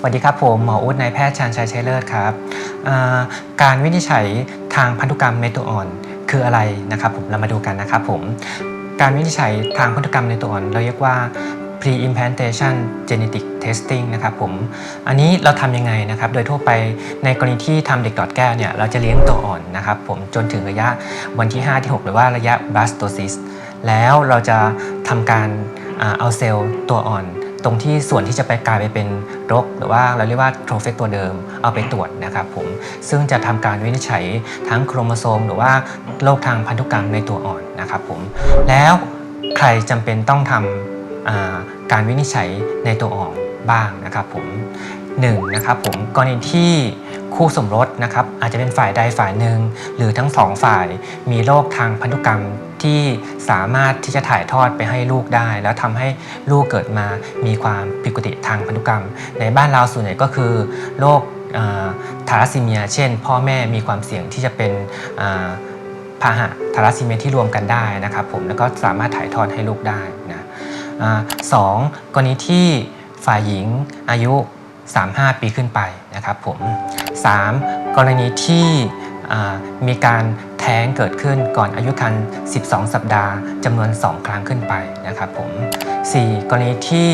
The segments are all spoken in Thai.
สวัสดีครับผมหมออุดนายแพทย์ชาญชัยชัยเลิศครับการวินิจฉัยทางพันธุกรรมในตัวอ่อนคืออะไรนะครับผมเรามาดูกันนะครับผมการวินิจฉัยทางพันธุกรรมในตัวอ่อนเราเรียกว่า pre-implantation genetic testing นะครับผม อันนี้เราทำยังไงนะครับ โดยทั่วไปในกรณีที่ทำเด็กหลอดแก้วเนี่ย เราจะเลี้ยงตัวอ่อนนะครับผมจนถึงระยะวันที่ 5 ที่ 6 หรือว่าระยะ blastocyst แล้วเราจะทำการเอาเซลล์ตัวอ่อน ตรงที่ส่วนที่จะไปกลายไปเป็นรก หรือว่าเราเรียกว่าโทรเฟกตัวเดิมเอาไปตรวจนะครับผมซึ่งจะทำการวินิจฉัยทั้งโครโมโซม หรือว่าโรคทางพันธุกรรมในตัวอ่อนนะครับผมแล้วใครจำเป็นต้องทำอ่าการวินิจฉัยในตัวอ่อนบ้างนะครับผมหนึ่งนะครับผมกรณีที่คู่สมรสนะครับอาจจะเป็นฝ่ายใดฝ่ายหนึ่งหรือทั้งสองฝ่ายมีโรคทางพันธุกรรม ที่สามารถที่จะถ่ายทอดไปให้ลูกได้ แล้วทำให้ลูกเกิดมามีความผิดปกติทางพันธุกรรม ในบ้านเราส่วนใหญ่ก็คือโรคทาราซีเมีย เช่น พ่อแม่มีความเสี่ยงที่จะเป็นอ่าพาหะทาราซีเมียที่รวมกันได้นะครับผมแล้วก็สามารถถ่ายทอดให้ลูกได้นะอ่าสองกรณีที่ฝ่ายหญิงอายุ 35 ปีขึ้นไปนะครับผม 3. กรณีที่มีการ ท้งเกิดขึ้นก่อนอายุครรภ์12 สัปดาห์จำนวน 2 ครั้งขึ้นไปนะครับผม 4. กรณีที่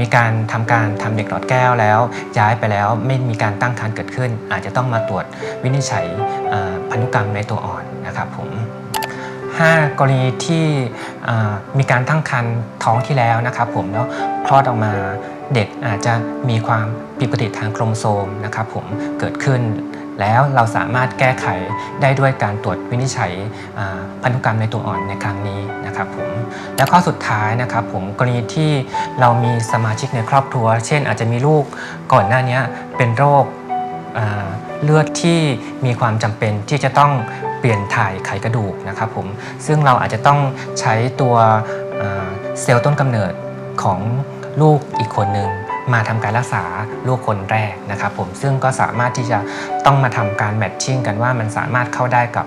มีการทำการทำเด็กหลอดแก้วแล้ว ย้ายไปแล้วไม่มีการตั้งครรภ์เกิดขึ้น อาจจะต้องมาตรวจวินิจฉัยพันธุกรรมในตัวอ่อนนะครับผม 5. กรณีที่มีการตั้งครรภ์ท้องที่แล้วนะครับผมแล้วคลอดออกมาเด็กอาจจะมีความผิดปกติทางโครโมโซมนะครับผมเกิดขึ้น แล้วเราสามารถแก้ไขได้ด้วยการตรวจวินิจฉัยพันธุกรรมในตัวอ่อนในครั้งนี้นะครับผมแล้วข้อสุดท้ายนะครับผมกรณีที่เรามีสมาชิกในครอบครัว เช่นอาจจะมีลูกก่อนหน้านี้เป็นโรคเลือดที่มีความจำเป็นที่จะต้องเปลี่ยนถ่ายไขกระดูกนะครับผมซึ่งเราอาจจะต้องใช้ตัวเซลล์ต้นกำเนิดของลูกอีกคนหนึ่ง มาทำการรักษาลูกคนแรกนะครับผมซึ่งก็สามารถที่จะต้องมาทำการแมทชิ่งกันว่ามันสามารถเข้าได้กับ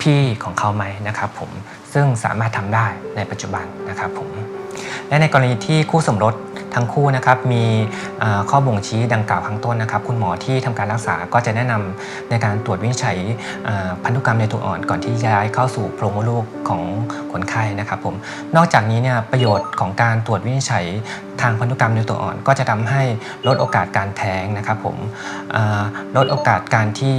พี่ของเขาไหมนะครับผมซึ่งสามารถทำได้ในปัจจุบันนะครับผมและในกรณีที่คู่สมรส ทั้งคู่นะครับมีข้อบ่งชี้ดังกล่าวข้างต้นนะครับ คุณหมอที่ทำการรักษาก็จะแนะนำในการตรวจวินิจฉัยพันธุกรรมในตัวอ่อนก่อนที่ย้ายเข้าสู่โพรงมดลูกของคนไข้นะครับผมนอกจากนี้เนี่ยประโยชน์ของการตรวจวินิจฉัยทางพันธุกรรมในตัวอ่อนก็จะทำให้ลดโอกาสการแท้งนะครับผมลดโอกาสการที่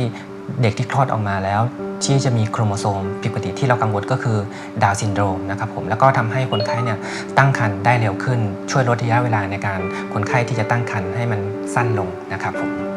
เด็กที่คลอดออกมาแล้ว ที่จะมีโครโมโซมผิดปกติที่เรากังวลก็คือดาวซินโดรมนะครับผมแล้วก็ทำให้คนไข้เนี่ยตั้งครรภ์ได้เร็วขึ้น ช่วยลดระยะเวลาในการคนไข้ที่จะตั้งครรภ์ให้มันสั้นลงนะครับผม